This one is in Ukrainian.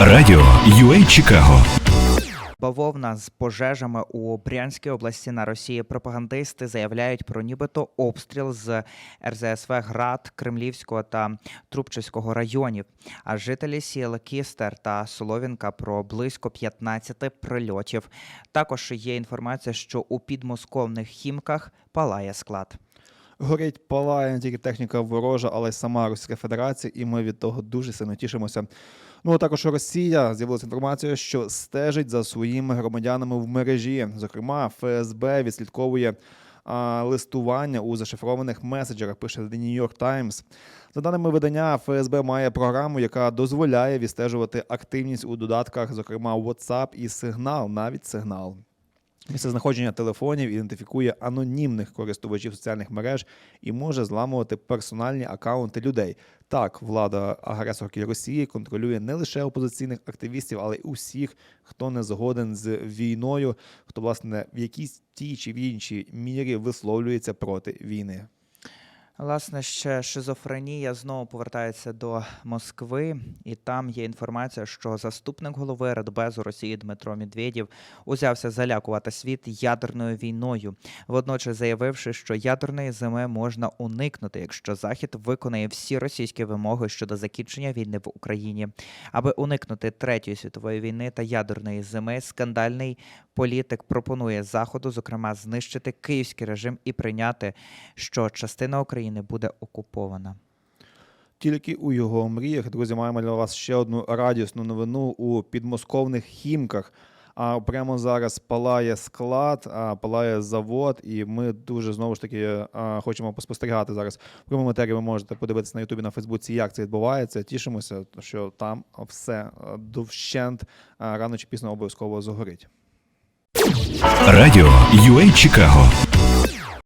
Радіо UA Чикаго Бавовна з пожежами у Брянській області на Росії пропагандисти заявляють про нібито обстріл з РЗСВ Град, Кремлівського та Трубчевського районів. А жителі сіл Кістер та Соловінка про близько 15 прильотів. Також є інформація, що у підмосковних хімках палає склад. Горить палає не тільки техніка ворожа, але й сама Російська Федерація, і ми від того дуже сильно тішимося. Ну а також Росія з'явилася інформація, що стежить за своїми громадянами в мережі. Зокрема, ФСБ відслідковує листування у зашифрованих меседжерах. Пише The New York Times. За даними видання, ФСБ має програму, яка дозволяє відстежувати активність у додатках, зокрема WhatsApp і сигнал, навіть сигнал. Місце знаходження телефонів ідентифікує анонімних користувачів соціальних мереж і може зламувати персональні акаунти людей. Так, влада агресорки Росії контролює не лише опозиційних активістів, але й усіх, хто не згоден з війною, хто власне в якійсь тій чи в іншій мірі висловлюється проти війни. Власне, ще шизофренія знову повертається до Москви, і там є інформація, що заступник голови Радбезу Росії Дмитро Медведєв узявся залякувати світ ядерною війною, водночас заявивши, що ядерної зими можна уникнути, якщо Захід виконає всі російські вимоги щодо закінчення війни в Україні. Аби уникнути третьої світової війни та ядерної зими, скандальний політик пропонує заходу, зокрема, знищити київський режим і прийняти, що частина України буде окупована. Тільки у його мріях, друзі, маємо для вас ще одну радісну новину у підмосковних хімках. А прямо зараз палає склад, а палає завод, і ми дуже знову ж таки хочемо поспостерігати зараз. В прямому етері ви можете подивитися на Ютубі на Фейсбуці, як це відбувається. Тішимося, що там все довщент рано чи пізно обов'язково загорить. Радіо UA Чикаго